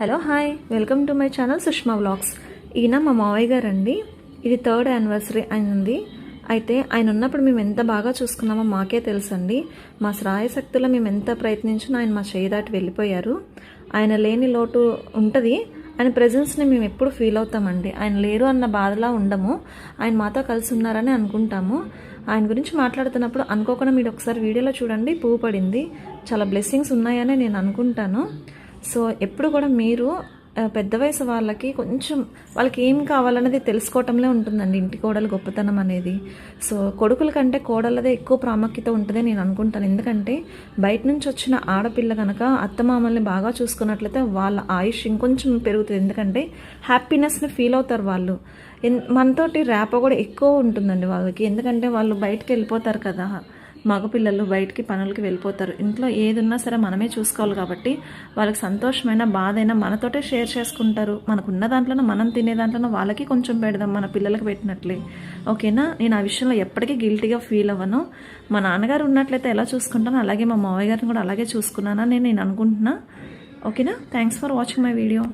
Hello hi. Welcome to my channel Sushma vlogs. ఈయన మా మావయ్య గారు అండి ఇది థర్డ్ యానివర్సరీ అయింది. అయితే ఆయన ఉన్నప్పుడు మేము ఎంత బాగా చూసుకున్నామో మాకే తెలుసండి. మా శ్రాయశక్తుల మేము ఎంత ప్రయత్నించినా ఆయన మా చేయి దాటి వెళ్ళిపోయారు. ఆయన లేని లోటు ఉంటుంది. ఆయన ప్రజెన్స్ని మేము ఎప్పుడు ఫీల్ అవుతామండి. ఆయన లేరు అన్న బాధలా ఉండము. ఆయన మాతో కలిసి ఉన్నారని అనుకుంటాము. ఆయన గురించి మాట్లాడుతున్నప్పుడు అనుకోకుండా మీరు ఒకసారి వీడియోలో చూడండి. పువ్వు పడింది. చాలా బ్లెస్సింగ్స్ ఉన్నాయని నేను అనుకుంటాను. సో ఎప్పుడు కూడా మీరు పెద్ద వయసు వాళ్ళకి కొంచెం వాళ్ళకి ఏం కావాలనేది తెలుసుకోవటంలో ఉంటుందండి. ఇంటి కోడలు గొప్పతనం అనేది. సో కొడుకుల కంటే కోడలదే ఎక్కువ ప్రాముఖ్యత ఉంటుంది నేను అనుకుంటాను. ఎందుకంటే బయట నుంచి వచ్చిన ఆడపిల్ల కనుక అత్తమామల్ని బాగా చూసుకున్నట్లయితే వాళ్ళ ఆయుష్ ఇంకొంచెం పెరుగుతుంది. ఎందుకంటే హ్యాపీనెస్ని ఫీల్ అవుతారు వాళ్ళు. ఎన్- మనతోటి ర్యాప కూడా ఎక్కువ ఉంటుందండి వాళ్ళకి. ఎందుకంటే వాళ్ళు బయటకు వెళ్ళిపోతారు కదా. మగపిల్లలు బయటికి పనులకి వెళ్ళిపోతారు. ఇంట్లో ఏది ఉన్నా సరే మనమే చూసుకోవాలి కాబట్టి వాళ్ళకి సంతోషమైన బాధైనా మనతోటే షేర్ చేసుకుంటారు. మనకున్న దాంట్లోనే మనం తినే దాంట్లోనే వాళ్ళకి కొంచెం పెడదాం మన పిల్లలకి పెట్టినట్లే. ఓకేనా? నేను ఆ విషయంలో ఎప్పటికీ గిల్టీగా ఫీల్ అవ్వను. మా నాన్నగారు ఉన్నట్లయితే ఎలా చూసుకుంటానో అలాగే మా మావయ్య గారిని కూడా అలాగే చూసుకున్నానని నేను అనుకుంటున్నా. ఓకేనా? Thanks for watching my video